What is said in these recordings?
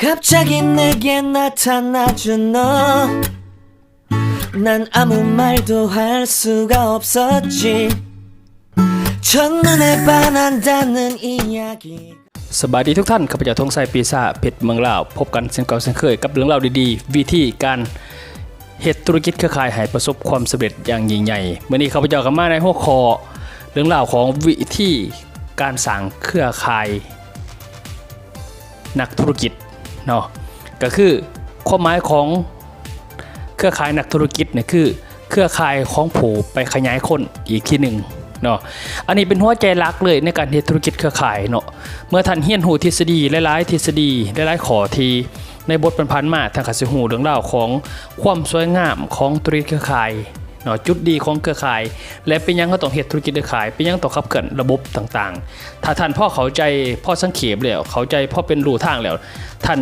갑자기 내게 나타나준 너. 난 아무 말도 할 수가 없었지. 첫눈에 반한다는 이야기. สบายดีทุกท่านข้าพเจ้าทงไซปีศาจเพชรเมืองลาว พบกันเช่นเก่าเช่นเคยกับเรื่องราวดีๆ วิธีการเฮ็ดธุรกิจเครือข่ายให้ประสบความสำเร็จอย่างยิ่งใหญ่เมื่อนี้ข้าพเจ้าก็มาในหัวข้อเรื่องราวของวิธีการสร้างเครือข่าย นักธุรกิจ เนาะก็คือความหมายของเครือข่ายนักธุรกิจเนี่ยคือเครือข่ายของผู้ไปขยายคนอีกที่หนึ่งเนาะอันนี้เป็นหัวใจหลักเลยในการเฮ็ดธุรกิจเครือข่ายเนาะเมื่อท่านเฮียนหูทฤษฎีหลายๆทฤษฎีหลายๆขอทีในบทบรรพันธ์มาทางกสิหูเรื่องราของความสวยงามของธุรกิจเครือข่าย เนาะจุดดีของเครือข่าย และเป็นยังก็ต้องเฮ็ดธุรกิจเครือข่าย เป็นยังต้องขับเคลื่อนระบบต่างๆ ถ้าท่านพ่อเข้าใจพ่อสังเขปแล้ว เข้าใจพ่อเป็นรูทางแล้ว ท่าน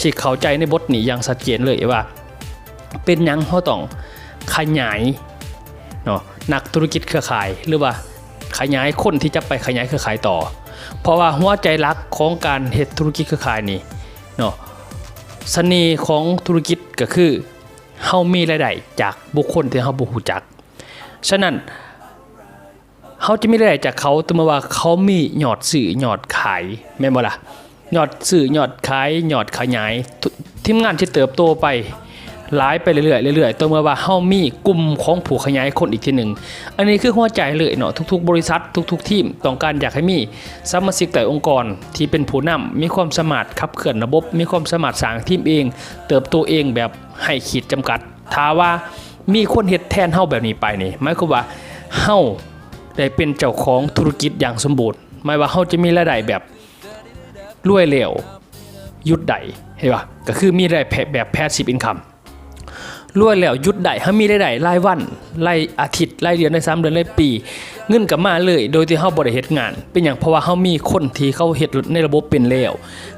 สิเข้าใจในบทนี้อย่างชัดเจนเลยว่า เป็นยังเขาต้องขยายเนาะนักธุรกิจเครือข่ายหรือว่าขยายคนที่จะไปขยายเครือข่ายต่อ เพราะว่าหัวใจหลักของการเฮ็ดธุรกิจเครือข่ายนี่เนาะเสน่ห์ของธุรกิจก็คือ เฮามีรายได้จากบุคคลที่เฮาบ่ฮู้จัก ฉะนั้นเฮาจะมีรายได้จากเขาแต่มาว่าเขามียอดซื้อยอดขายแม่นบ่ล่ะยอดซื้อยอดขายยอดขยายทีมงานที่เติบโตไป หลายไปเรื่อยๆเรื่อยๆตัวเมื่อว่าเฮามีกลุ่มของผู้ขยายคนอีกทีหนึ่งอันนี้คือหัวใจเลยเนาะทุกๆ บริษัททุก ๆ ทีมต้องการอยากให้มีสมาชิกแต่องค์กรที่เป็นผู้นำมีความสามารถขับเคลื่อนระบบ มีความสามารถสร้างทีมเอง เติบโตเองแบบให้ขีดจำกัดถ้าว่ามีคนเฮ็ดแทนเฮาแบบนี้ไปนี่หมายความว่าเฮาได้เป็นเจ้าของธุรกิจอย่างสมบูรณ์หมายว่าเฮาจะมีรายได้แบบรวยเร็วยุดได้เห็นปะก็คือมีรายแบบ passive income รวยแล้วหยุดได้ถ้ามีได้ได้รายวันรายอาทิตย์รายเดือนรายสามเดือนรายปี เงินกับมาเลย โดยที่เฮาบ่ได้เฮ็ดงาน เป็นอย่างเพราะว่าเฮามีคนที่เขาเฮ็ดในระบบเป็นแล้ว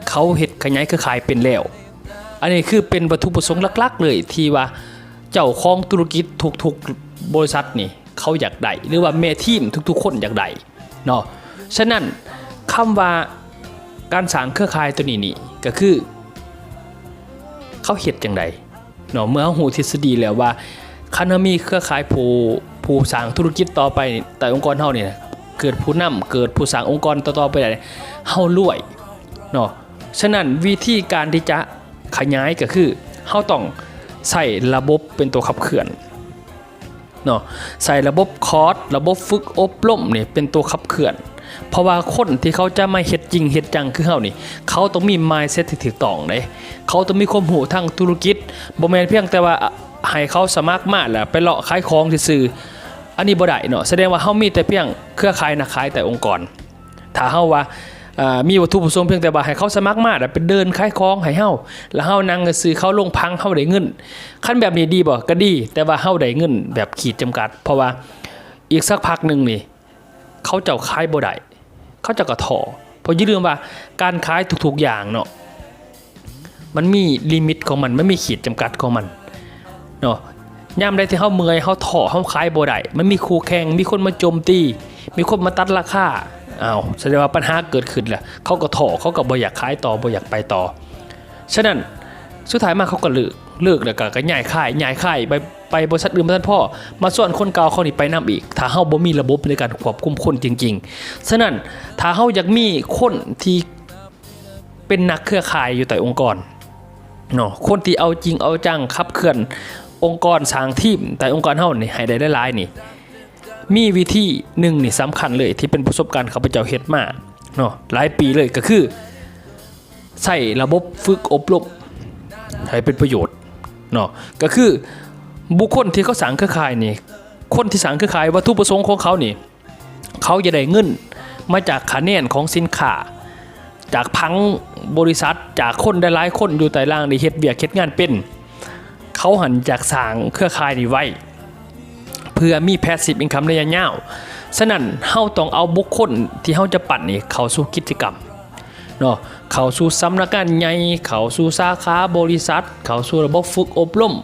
เขาเฮ็ดขยายเครือข่ายเป็นแล้ว อันนี้คือเป็นวัตถุประสงค์หลักๆ เลยที่ว่าเจ้าของธุรกิจทุกๆบริษัทนี่เขาอยากได้หรือว่าแม่ทีมทุกๆ คนอยากได้เนาะฉะนั้นคำว่าการสร้างเครือข่ายตัวนี้นี่ก็คือ เขาเฮ็ดจังได เนาะเมื่อหูทฤษฎีแล้วว่าคันามีเครือข่ายผู้ผู้สร้างธุรกิจต่อไปแต่องค์กรเฮาเนี่ยเกิดผู้นำเกิดผู้สร้างองค์กรต่อๆไปได้เฮารวยเนาะฉะนั้นวิธีการที่จะขยายก็คือเฮาต้องใส่ระบบเป็นตัวขับเคลื่อนเนาะใส่ระบบคอร์สระบบฝึกอบรมเนี่ยเป็นตัวขับเคลื่อน เพราะว่าคนที่เขาจะมาเฮ็ดจริงเฮ็ดจังคือเฮานี่ เขาต้องมี mindset ที่ถูกต้องเด้เขาต้องมีความรู้ทางธุรกิจบ่แม่นเพียงแต่ว่าให้เขาสมัครมาแล้วไปเลาะขายของซื่อๆอันนี้บ่ได้เนาะแสดงว่าเฮามีแต่เพียงเครือข่ายนักขายแต่องค์กร ถ้าเฮาว่าอ่ามีวัตถุประสงค์เพียงแต่ว่าให้เขาสมัครมาแล้วไปเดินขายของให้เฮาแล้วเฮานั่งซื้อเขาลงพังเฮาได้เงินคันแบบนี้ดีบ่ก็ดี แต่ว่าเฮาได้เงินแบบขีดจำกัด เพราะว่าอีกสักพักหนึงนี่ เขาเจ้าขายบ่ได้เขาเจะกระถอเพราะอย่าลืมว่าการขายทุกๆอย่างเนาะมันมีลิมิตของมันไมันมีขีดจำกัดของมันเนาะยามใดที่เฮาเมื่อยเฮาถอเฮาขายบ่ได้มันมีคู่แข่งมีคนมาโจมตี มีคนมาตัดราคาอ้าวแสดงว่าปัญหาเกิดขึ้นแหละเขาก็ถอเขาก็บ่อยากขายต่อบ่อยากไปต่อฉะนั้นสุดท้ายมาเขาก็เลิก เลิกแล้วก็ก็ย้ายค่ายย้ายค่ายไปไปบริษัทอื่นมาท่านพ่อ มาส่วนคนเก่าเขานี่ไปนํอีก ถ้าเฮาบ่มีระบบในการควบคุมคนจริง ๆ ฉะนั้นถ้าเฮาอยากมีคนที่เป็นนักเครือข่ายอยู่แต่องค์กรเนาะคนที่เอาจริงเอาจังขับเคลื่อนองค์กรสร้างทีมแต่องค์กรเฮานี่ให้ได้หลายๆนี่ มีวิธีหนึ่งนี่สำคัญเลยที่เป็นประสบการณ์ข้าพเจ้าเฮ็ดมาเนาะหลายปีเลยก็คือใส่ระบบฝึกอบรมให้เป็นประโยชน์ เนาะก็คือบุคคลที่เขาสั่งเครือข่ายนี่คนที่สั่งเครือข่ายวัตถุประสงค์ของเขานี่เขาจะได้เงินมาจากคะแนนของสินค้าจากพังบริษัทจากคนได้หลายคนอยู่แต่ล่างในเฮ็ดเวียกเฮ็ดงานเป็น เขาหันจากสางเครือข่ายนี้ไว้ เพื่อมี passive income ระยะยาวฉะนั้นเฮาต้องเอาบุคคลที่เฮาจะปั่นนี่เข้าสู่กิจกรรม เนาะเข้าสู่สำนักงานใหญ่เข้าสู่สาขาบริษัท เข้าสู่ระบบฝึกอบรม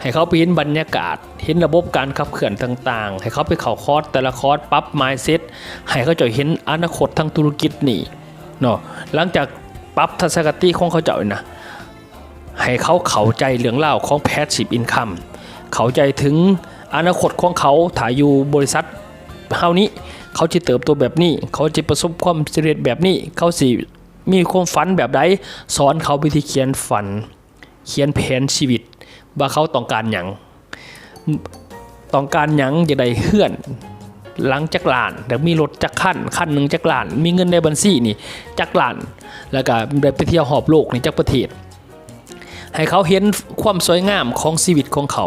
ให้เขาไปเห็นบรรยากาศ เห็นระบบการขับเคลื่อนต่างๆ ให้เขาไปเข้าคอร์สแต่ละคอร์สปรับ mindset ให้เขาจะเห็นอนาคตทางธุรกิจนี่เนาะหลังจากปรับทัศนคติของเขาเจ้านะให้เขาเข้าใจเรื่องเล่าของ passive income เข้าใจถึงอนาคตของเขาถ่ายอยู่บริษัทเฮานี้ เขาจะเติบโตแบบนี้ เขาจะประสบความสำเร็จแบบนี้ เขาสิ มีความฝันแบบใดสอนเขาวิธีเขียนฝัน เขียนแผนชีวิต ว่าเขาต้องการหยังต้องการหยังจะได้เฮื่อน หลังจากหลานแต่มีรถจักขั้นขั้นหนึ่งจักหลาน มีเงินในบัญชีนี่จักหลาน แล้วก็ได้ไปเที่ยวหอบโลกในจักประเทศให้เขาเห็นความสวยงามของชีวิตของเขา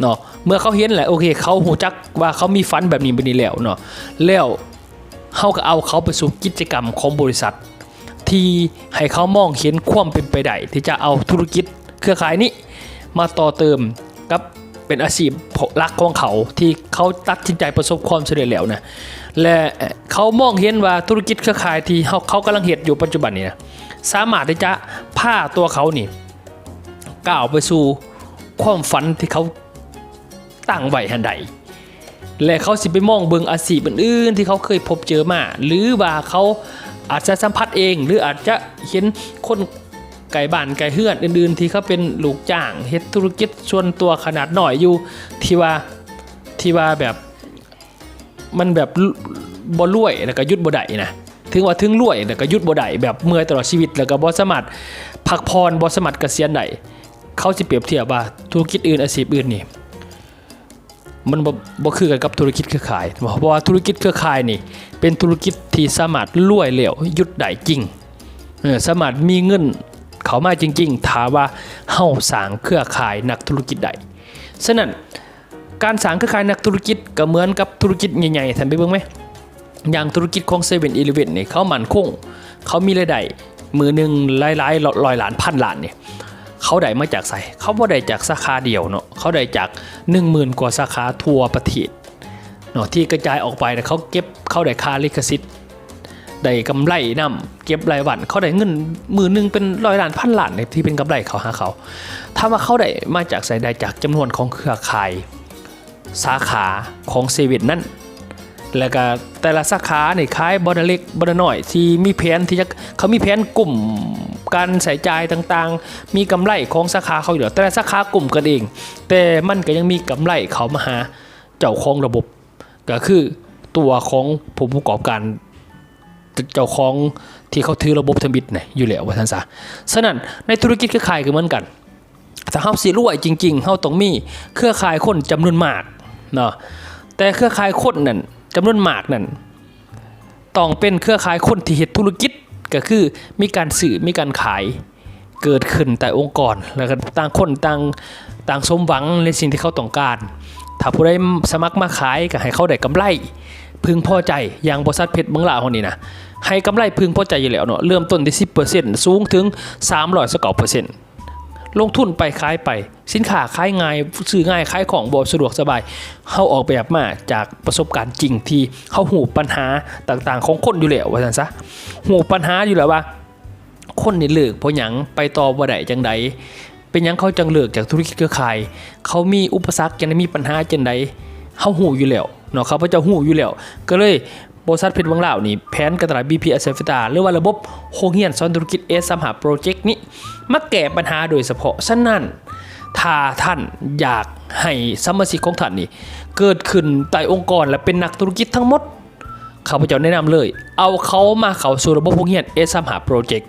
เนาะเมื่อเขาเห็นแหละโอเค เขาหูจักว่าเขามีฝันแบบนี้แบบนี้แล้วเนาะแล้วเขาก็เอาเขาไปสู่กิจกรรมของบริษัท ที่ให้เขามองเห็นความเป็นไปได้ที่จะเอาธุรกิจเครือข่ายนี้ มาต่อเติมกับเป็นอาชีพหลักของเขาที่เขาตัดสินใจประสบความสำเร็จแล้วนะและเขามองเห็นว่าธุรกิจเครือข่ายที่เขาเขากำลังเห็นอยู่ปัจจุบันนี้นะสามารถที่จะพาตัวเขานี่ก้าวไปสู่ความฝันที่เขาตั้งไว้หันใด และเขาสิไปมองเบิงอาชีพอื่นๆที่เขาเคยพบเจอมา หรือว่าเขา อาจจะสัมผัสเอง หรืออาจจะเห็นคนไก่บ้านไก่เฮือนอื่นๆ ที่เขาเป็นลูกจ้างเฮ็ดธุรกิจส่วนตัวขนาดหน่อยอยู่ที่ว่าที่ว่าแบบมันแบบบ่รวยแล้วก็ยุดบ่ได้นะถึงว่าถึงรวยแล้วก็ยุดบ่ได้แบบเมื่อยตลอดชีวิตแล้วก็บ่สามารถพักพรบ่สามารถเกษียณได้เขาจะเปรียบเทียบว่าธุรกิจอื่นอาชีพอื่นนี่ มันบ่คือกันกับธุรกิจเครือข่าย เพราะว่าธุรกิจเครือข่ายนี่ เป็นธุรกิจที่สามารถรวยเหลวยุดได้จริงสามารถมีเงินเขามาจริงๆถามว่าเฮาสางเครือข่ายนักธุรกิจใดฉะนั้นการสางเครือข่ายนักธุรกิจก็เหมือนกับธุรกิจใหญ่ๆท่านไปเบิ่งไหมอย่างธุรกิจของ7 e เ e ่ e อนี่เขามั่นคง เขามีรายได้มือหนึ่งหลายๆร้อยล้านพันล้านเนี่ย เขาได้มาจากไสเขาบ่ได้จากสาขาเดียวเนาะเขาได้จาก 10,000 กว่าสาขาทั่วประเทศเนาะที่กระจายออกไปนะเขาเก็บเขาได้ค่าลิขสิทธิ์ได้กำไรนํเก็บรายวันเขาได้เงินมือหนึงเป็นร้อยล้านพันล้านเนี่ยที่เป็นกำไรเขาหาเขาถ้าว่าเขาได้มาจากไสได้จากจำนวนของเครือข่าย สาขาของเซเว่นนั่น แล้วก็แต่ละสาขาเนี่ยคล้ายบอลเล็กบอลน้อยที่มีแผนที่จะเขามีแผนกลุ่มการใส่ใจต่างๆ มีกำไรของสาขาเขาอยู่แล้วแต่ละสาขากลุ่มกันเอง แต่มันก็ยังมีกำไรเขามาหาเจ้าของระบบ ก็คือตัวของผู้ประกอบการเจ้าของที่เขาถือระบบทมิตเนี่ยอยู่แล้วว่าท่านซะฉะนั้นในธุรกิจเครือข่ายก็เหมือนกันถ้าเฮาสิรวยจริงๆเฮาต้องมีเครือข่ายคนจำนวนมากเนาะแต่เครือข่ายคนนั่น จำนวนมากนั่นต้องเป็นเครือข่ายคนที่เฮ็ดธุรกิจก็คือมีการสื่อมีการขายเกิดขึ้นแต่องค์กรแล้วก็ต่างคนต่างต่างสมหวังในสิ่งที่เขาต้องการ ถ้าผู้ใดสมัครมาขายก็ให้เขาได้กำไร พึงพอใจอย่างบริษัทเพชรเมืองลาคนนี้นะให้กำไรพึงพอใจอยู่แล้วเนาะเริ่มต้นที่10%สูงถึง300สกเปอร์เซ็นต์ ลงทุนไปขายไป สินค้าขายง่ายซื้อง่ายขายของบ่สะดวกสบายเฮาออกแบบมาจากประสบการณ์จริงที่เฮาหูปัญหาต่างๆ ของคนอยู่แล้วว่าซั่นซะหูปัญหาอยู่แล้วว่า คนนี่เลิกเพราะหยังไปต่อบ่ได้จังใดเป็นยังเขาจังเลิกจากธุรกิจเครือข่าย เขามีอุปสรรคจังไดมีปัญหาจังใดเฮาหูอยู่แล้วเนาะเขาพระเจ้าหูอยู่แล้ว ก็เลย บริษัทเพชรวังลาวนี่แผนการตลาด BP a s s e f i t a หรือว่าระบบโฮงเฮียนสอนธุรกิจเอสมหาโปรเจกต์นี้มาแก้ปัญหาโดยเฉพาะฉะนั้นถ้าท่านอยากให้สมาชิกของท่านนี่เกิดขึ้นใต้องค์กรและเป็นนักธุรกิจทั้งหมดข้าพเจ้าแนะนำเลย เอาเขามาเข้าสู่ระบบโรงเรียนเอสมหาโปรเจกต์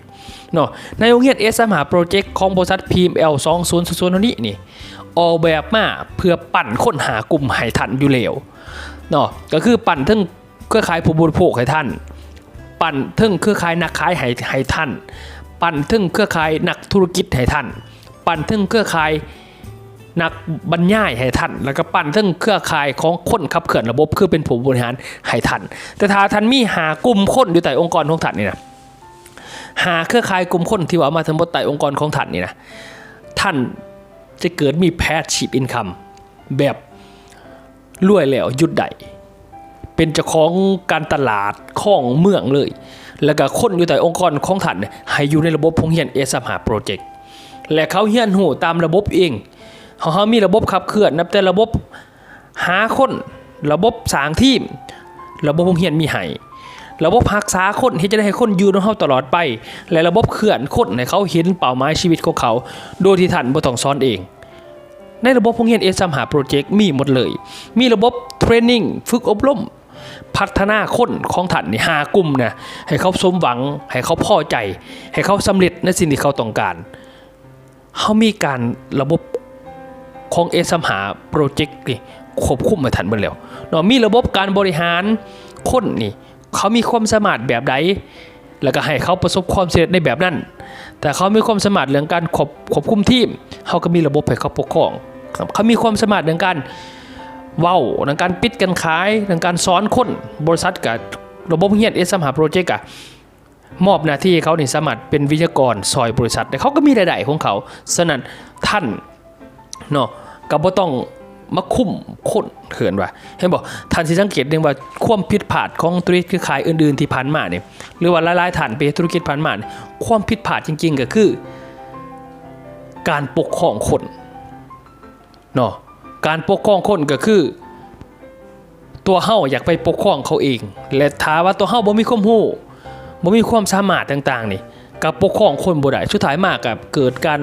เนาะในโรงเรียนเอสมหาโปรเจกต์ของบริษัท PML 2000นี้นี่ออกแบบมาเพื่อปั่นค้นหากลุ่มให้ทันอยู่แล้วเนาะก็คือปั่นทั้ง เครือข่ายผู้บริโภคให้ท่าน ปั่นทึ่งเครือข่ายนักขายให้ให้ท่าน ปั่นทึ่งเครือข่ายนักธุรกิจให้ท่าน ปั่นทึ่งเครือข่ายนักบรรยายให้ท่าน แล้วก็ปั่นทึ่งเครือข่ายของคนขับเคลื่อนระบบคือเป็นผู้บริหารให้ท่าน แต่ถ้าท่านมีหากลุ่มคนอยู่ใต้องค์กรของท่านนี่นะหาเครือข่ายกลุ่มคนที่ว่าเอามาทั้งหมดใต้องค์กรของท่านนี่นะท่านจะเกิดมีแพชชีพอินคัมแบบรวยแล้วหยุดได้ เป็นเจ้าของการตลาดของเมืองเลย แล้วก็คนอยู่แต่องค์กรของท่านให้อยู่ในระบบพงเฮียนเอสหาโปรเจกต์และเขาเฮียนหูตามระบบเองเขาเขามีระบบขับเคลื่อนนับแต่ระบบหาคน ระบบสางทีม ระบบพงเฮียนมีให้ระบบรักษาคนที่จะได้ให้คนอยู่ในเฮาตลอดไป และระบบเคลื่อนคนให้เขาเห็นเป้าหมายชีวิตของเขา โดยที่ท่านบ่ต้องสอนเอง ในระบบพงเรียนเอสามหาโปรเจกต์มีหมดเลย มีระบบเทรนนิ่งฝึกอบรม พัฒนาคนของท่านนี่หากลุ่มนะให้เขาสมหวัง ให้เขาพอใจ ให้เขาสำเร็จในสิ่งที่เขาต้องการเขามีการระบบของเอสมหาโปรเจกต์นี่ควบคุมมาทันเบิดแล้วเนาะมีระบบการบริหารคนนี่เขามีความสามารถแบบใดแล้วก็ให้เขาประสบความสำเร็จในแบบนั้น แต่เขามีความสามารถเรื่องการควบควบคุมทีมเขาก็มีระบบให้เขาปกครอง เขามีความสามารถเรื่องการ เว้าเรื่องการปิดการขายเรื่องการสอนคนบริษัทกับระบบเฮียนเอสมหาโปรเจกต์อะมอบหน้าที่เขาเนี่สามารถเป็นวิทยากรซอยบริษัทแต่เขาก็มีรายได้ของเขาฉะนั้นท่านเนาะก็บ่ต้องมาคุ้มคนเขินว่าเห็นบอกท่านสิสังเกตเองว่าความผิดพลาดของธุรกิจขายอื่นๆที่ผ่านมาเนี่ยหรือว่าหลายๆท่านไปธุรกิจผ่านมาเนี่ยความผิดพลาดจริง ๆ ก็คือ การปกครองคนเนาะ การปกครองคนก็คือ ตัวเฮาอยากไปปกครองเขาเอง และถ้าว่าตัวเฮาบ่มีความรู้บ่มีความสามารถต่างๆ นี่กับปกครองคนบ่ได้สุดท้ายมากกับเกิดการ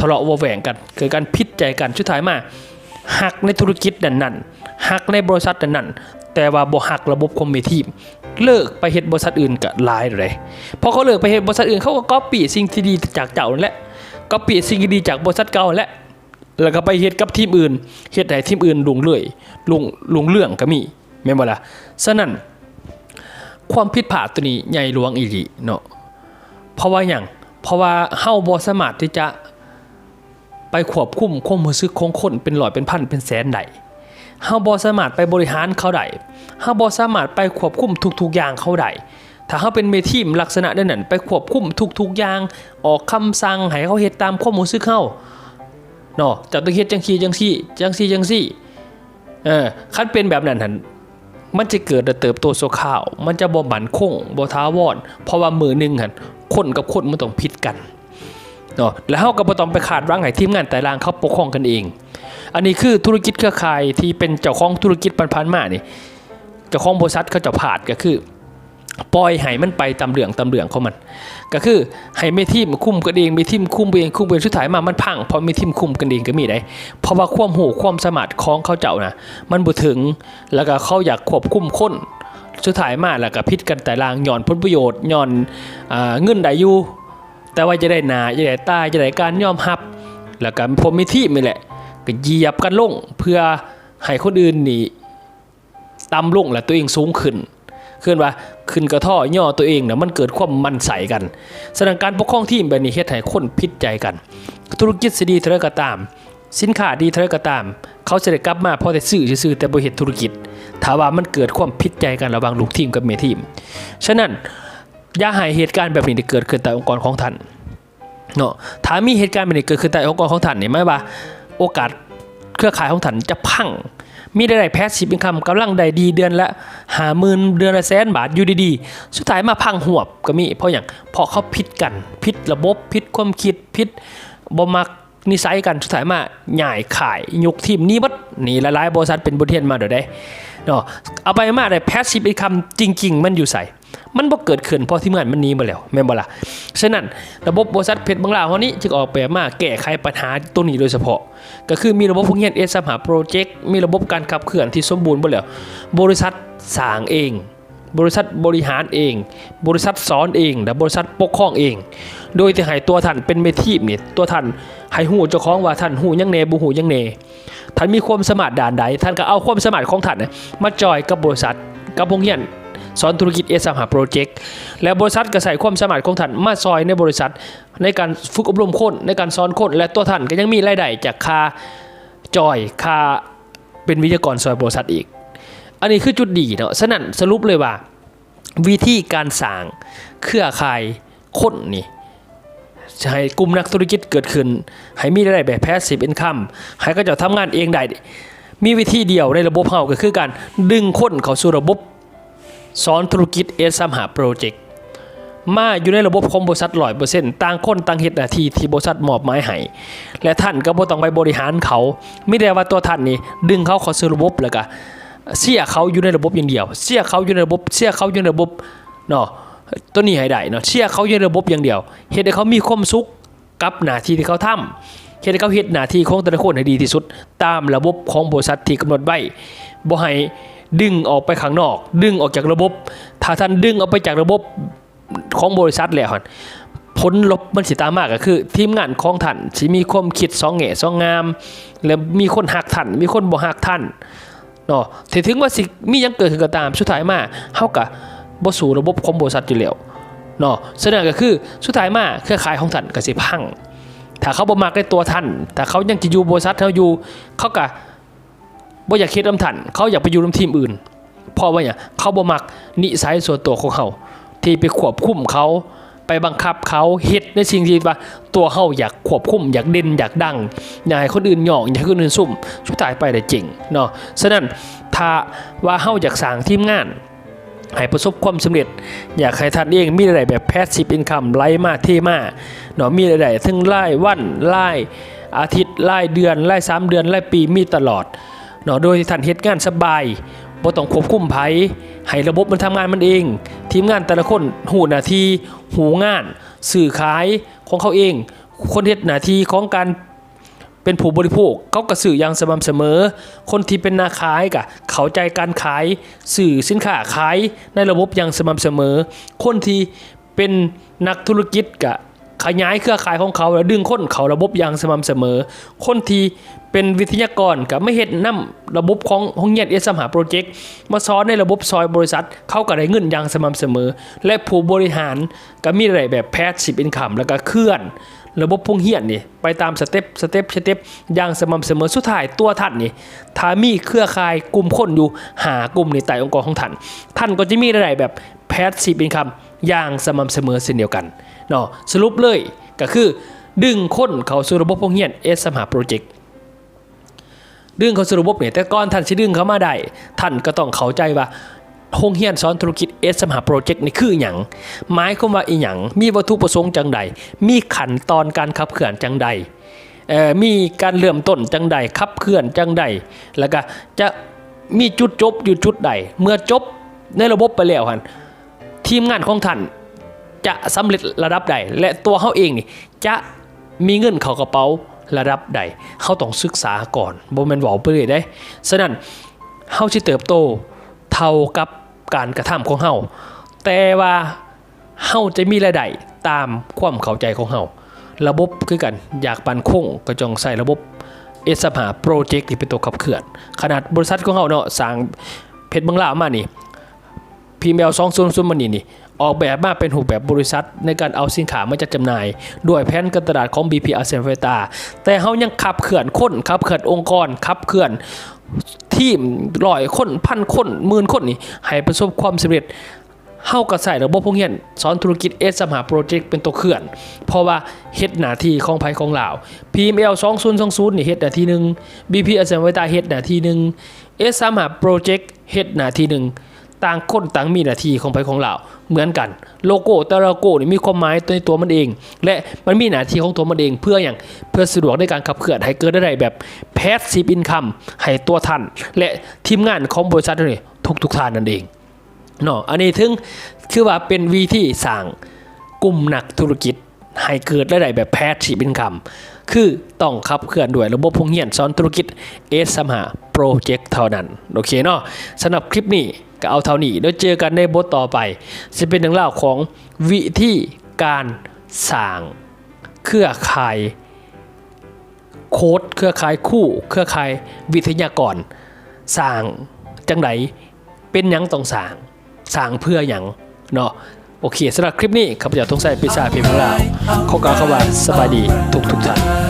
ทะเลาะเบาะแหวงกัน เกิดการพิษใจกันสุดท้ายมาหักในธุรกิจนั้นๆหักในบริษัทนั้นๆแต่ว่าบ่หักระบบคอมมิทีเลิกไปเฮ็ดบริษัทอื่นก็หลายเลยพอเขาเลิกไปเฮ็ดบริษัทอื่นเขาก็ก๊อปปี้สิ่งที่ดีจากเจ้านั่นแหละก็เปลี่ยนสิ่งที่ดีจากบริษัทเก่าแหละ แล้วก็ไปเฮ็ดกับทีมอื่นเฮ็ดให้ทีมอื่นลุงเลื่อยลุงลุงเรื่องก็มีแม่นบ่ล่ะฉะนั้น ความผิดพลาดตัวนี้ใหญ่หลวงอีหลีเนาะเพราะว่าหยังเพราะว่าเฮาบ่สามารถที่จะไปควบคุมความรู้สึกของคนเป็นร้อยเป็นพันเป็นแสนได้เฮาบ่สามารถไปบริหารเขาได้เฮาบ่สามารถไปควบคุมทุกๆอย่างเขาได้ถ้าเขาเป็นเมทีมลักษณะนั้นนั้นไปควบคุมทุกๆอย่างออกคำสั่งให้เขาเฮ็ดตามความรู้สึกเขา เนาะจะต้องเฮ็ดจังซี่จังซี่จังซี่จังซี่เออคันเป็นแบบนั้นหั่นมันจะเกิดและเติบโตโซข้าว มันจะบ่บันคงบ่ท้าวอนเพราะว่ามือหนึ่งหันคนกับคนมันต้องผิดกันเนาะแล้วเฮาก็บ่ต้องไปคาดหวังให้ทีมงานแต่ละเขาปกครองกันเอง อันนี้คือธุรกิจเครือข่ายที่เป็นเจ้าของธุรกิจพันมานี่เจ้าของบริษัทเขาจะผาดก็คือ ปล่อยให้มันไปตามเรื่องตามเรื่องของมัน ก็คือให้เมทีมคุ้มกันเองเมทีมคุ้มเองคุ้มเองสุดท้ายมามันพังเพราะเมทีมคุ้มกันเองก็มีได้เพราะว่าความหูความสามารถของเขาเจ้านะมันบ่ถึงแล้วก็เขาอยากควบคุมคนสุดท้ายมาแล้วก็พิษกันแต่ลางย้อนผลประโยชน์ย้อนเงินได้อยู่แต่ว่าจะได้หนาจะได้ใต้จะได้การยอมรับ แล้วก็ผมมีทีมนี่แหละก็เหยียบกันลงเพื่อให้คนอื่นนี่ตำลงและตัวเองสูงขึ้นขึ้นว่า ขึ้นกระท่อย่อตัวเองนะมันเกิดความมันใสกันสถานการณ์ปกครองทีมแบบนี้เฮ็ดให้คนพิษใจกัน ธุรกิจสิดีเท่าไรก็ตาม สินค้าดีเท่าไรก็ตาม เขาจะได้กลับมาพราะแต่ซื้อซื่อแต่บ่เฮ็ดธุรกิจถ้าว่ามันเกิดความพิษใจกันระหว่างลูกทีมกับเมทีม ฉะนั้นอย่าให้เหตุการณ์แบบนี้เกิดขึ้นในองค์กรของท่านเนาะถ้ามีเหตุการณ์แบบนี้เกิดขึ้นในองค์กรของท่านนี่หมายว่า โอกาส เครือข่ายของท่านจะพังมีรายได้แพสซีฟอินคัมกำลังได้ดีเดือนละหาหมื่นเดือนละแสนบาทอยู่ดีๆ สุดท้ายมาพังหวบก็มีเพราะอย่างเพราะเขาผิดกันผิดระบบผิดความคิดผิดบ่มักนิสัยกันสุดท้ายมาหย่ายขายยกทีมนี้บัดนี่หลายๆบริษัทเป็นบทเรียนมาเดี๋ยวได้ เนาะเอาไปมาได้แพสซีฟอินคัมจริง ๆ มันอยู่ใส่มันบ่เกิดขึ้นเพราะที่งานมันหนีมาแล้วแม่นบ่ล่ะฉะนั้นระบบบริษัทเพชรบางลาวเฮานี้จึงออกแบบมาแก้ไขปัญหาตัวนี้โดยเฉพาะ ก็คือมีระบบพวกเงี้ยเอสมหาโปรเจกต์มีระบบการขับเคลื่อนที่สมบูรณ์บ่แล้วบริษัทสร้างเอง บริษัทบริหารเอง บริษัทสอนเองและบริษัทปกครองเอง โดยที่ให้ตัวท่านเป็นเมทีมนี่ตัวท่านให้หูเจ้าของว่าท่านหูยังแน่บ่หูยังแน่ ท่านมีความสมารถด่านใด ท่านก็เอาความสมารถของท่านมาจอยกับบริษัทกับพวกเงี้ยสอนธุรกิจเอสามหาโปรเจกต์และบริษัทก็ใส่ความสามารถของท่านมาซอยในบริษัท ในการฝึกอบรมคนในการสอนคนและตัวท่านก็ยังมีรายได้จากค่าจอยค่าเป็นวิทยากรซอยบริษัทอีก อันนี้คือจุดดีเนาะฉะนั้นสรุปเลยว่า วิธีการสร้างเครือข่ายคนนี่ ให้กลุ่มนักธุรกิจเกิดขึ้น ให้มีรายได้แบบแพสซีฟอินคัมให้ก็จะทำงานเองได้ มีวิธีเดียวในระบบเฮาก็คือการดึงคนเข้าสู่ระบบสอนธุรกิจเอสามหาโปรเจกต์มาอยู่ในระบบของบริษัทร้อยเปอร์เซ็นต์ต่างคนต่างเหตุหน้าที่ที่บริษัทมอบหมายให้และท่านก็บ่ต้องไปบริหารเขาไม่ได้ว่าตัวท่านนี่ดึงเขาเข้าสู่ระบบแล้วก็เสียเขาอยู่ในระบบอย่างเดียว เสียเขาอยู่ในระบบ เสียเขาอยู่ในระบบเนาะ ตัวนี้ให้ได้เนาะเสียเขาอยู่ในระบบอย่างเดียวเฮ็ดให้เขามีความสุขกับหน้าที่ที่เขาทำเฮ็ดให้เขาเฮ็ดหน้าที่ของแต่ละคนให้ดีที่สุด ตามระบบของบริษัทที่กำหนดไว้บ่ให้ดึงออกไปข้างนอก ดึงออกจากระบบ ถ้าท่านดึงออกไปจากระบบของบริษัทแล้วหั่นผลลบมันสิตามมากก็คือ ทีมงานของท่านสิมีความคิดสองแง่สองงาม แล้วมีคนหักท่านมีคนบ่หักท่านเนาะถึงถึงว่าสิมียังเกิดขึ้นก็ตามสุดท้ายมาเฮาก็ บ่สู่ระบบของบริษัทอยู่แล้วเนาะฉะนั้นก็คือสุดท้ายมาเครือข่ายของท่านก็สิพัง ถ้าเขาบ่มักในตัวท่านถ้าเขายังจะอยู่บริษัทเขาอยู่ เขาก็บ่อยากคิดนำท่านเขาอยากไปอยู่นำทีมอื่นเพราะว่าหยังเขาบ่มักนิสัยส่วนตัวของเขาที่ไปควบคุมเขาไปบังคับเขาเฮ็ดในสิ่งที่ว่าตัวเขาอยากควบคุมอยากเด่นอยากดังอยากให้คนอื่นหยอกอยากให้คนอื่นซุ่มสุดท้ายไปได้จริงเนาะฉะนั้นถ้าว่าเฮาอยากสร้างทีมงาน ให้ประสบความสำเร็จ อยากให้ท่านเองมีรายได้แบบแพสซีฟอินคัมไหลมาเท่มาเนาะมีรายได้ทั้งรายวันรายอาทิตย์รายเดือนรายสามเดือนรายปีมีตลอดเนาะโดยท่านเฮ็ดงานสบายบ่ต้องควบคุมไผให้ระบบมันทำงานมันเอง ทีมงานแต่ละคนหูหน้าที่หูงาน สื่อขายของเขาเอง คนเฮ็ดหน้าที่ของการ เป็นผู้บริโภคเขาก็สื่ออย่างสม่ำเสมอ คนที่เป็นนาขายกะเข้าใจการขายสื่อสินค้าขายในระบบอย่างสม่ำเสมอ คนที่เป็นนักธุรกิจกะขยายเครือข่ายของเขาแล้วดึงคนเขาระบบอย่างสม่ำเสมอ คนที่เป็นวิทยากรกับไม่เห็นนำระบบของห้องเรียนเอสมหาโปรเจกต์มาสอนในระบบซอยบริษัท เขาก็ได้เงินอย่างสม่ำเสมอ และผู้บริหารก็มีรายได้แบบแพทย์สิบอินคัมแล้วก็เคลื่อน ระบบพงเฮียนนี่ไปตามสเต็ปสเต็ปสเต็ปอย่างสม่ำเสมอสุดท้ายตัวท่านนี่ถ้ามีเครือข่ายกลุ่มคนอยู่หากลุ่มในใต้องค์กรของท่านท่านก็จะมีรายได้แบบแพทย์สิบอินคัมอย่างสม่ำเสมอเช่นเดียวกันเนาะสรุปเลยก็คือ ดึงคนเข้าสู่ระบบพงเฮียนเอสสมหาโปรเจกต์ดึงเขาสู่ระบบเนี่ยแต่ก่อนท่านสิดึงเขามาได้ท่านก็ต้องเข้าใจว่า โรงเรียนสอนธุรกิจเอสมหาโปรเจกต์นี่คือหยังหมายความว่าอีหยังมีวัตถุประสงค์จังใด มีขั้นตอนการขับเคลื่อนจังใดมีการเริ่มต้นจังใดขับเคลื่อนจังใด แล้วก็จะมีจุดจบอยู่จุดใด เมื่อจบในระบบไปแล้วหันทีมงานของท่านจะสำเร็จระดับใด และตัวเขาเองนี่จะมีเงินเข้ากระเป๋าระดับใดเขาต้องศึกษาก่อนบ่แม่นเว้าไปเลยได้ฉะนั้นเฮาสิเติบโตเท่ากับ การกระทำของเฮาแต่ว่าเฮาจะมีรายได้ตามความเข้าใจของเฮาระบบคือกันอยากปันคงก็จงใส่ระบบเอสหาโปรเจกต์ที่เป็นตัวขับเคลื่อน ขนาดบริษัทของเฮาเนาะสร้างเพชรบังลามานี่พีเมลสองศูนย์ศูนย์มันนี่นี่ ออกแบบมาเป็นรูแบบบริษัท ในการเอาสินค้ามาจัดจำหน่าย ด้วยแผนการตลาดของ BP a s e a n f e t a แต่เขายังขับเคลื่อนคนขับเคลื่อนองค์กรขับเคลื่อนทีมร้อยคนพันคนหมื่นคนนี่ให้ประสบความสำเร็จเฮาก็ใส่ระบบพวกเฮียนสอนธุรกิจเอสมหาโปรเจกต์เป็นตัวเคลื่อน เพราะว่าเฮ็ดหน้าที่ของภัยของลาว PML 2020นี่เฮ็ดหน้าที่หนึ่ง BP อาเซียนไวตาเฮ็ดหน้าที่หนึ่งเอสมหาโปรเจกต์เฮ็ดหน้าที่หนึ่ง ต่างคนต่างมีหน้าที่ของภัยของลาเหมือนกัน โลโก้แต่ละโก้นี่มีความหมายในตัวมันเอง และมันมีหน้าที่ของตัวมันเองเพื่ออย่างเพื่อสะดวกในการขับเคลื่อนให้เกิดได้แบบแพสซีฟอินคัมให้ตัวท่าน และทีมงานของบริษัทนี่ทุกทุกๆท่านนั่นเองเนาะอันนี้ถึงคือว่าเป็นวิธีสร้างกลุ่มหนักธุรกิจให้เกิดรายได้แบบแพชชีเป็นคำคือต้องขับเคลื่อนด้วยระบบพงเหียนสอนธุรกิจเอสสมหาโปรเจกต์เท่านั้น โอเคเนาะสำหรับคลิปนี้ ก็เอาเท่านี้แล้วเจอกันในบทต่อไป จะเป็นเรื่องเล่าของวิธีการสร้างเครือข่ายโค้ดเครือข่ายคู่ เครือข่ายวิทยากรสร้างจังไดเป็นยังต้องสร้างสร้างเพื่อหยังเนาะโอเคสำหรับคลิปนี้ข้าพเจ้าทงใส่ปิซซ่าเพียงของเราขอกล่าวคำว่าสบายดีทุกทุกท่าน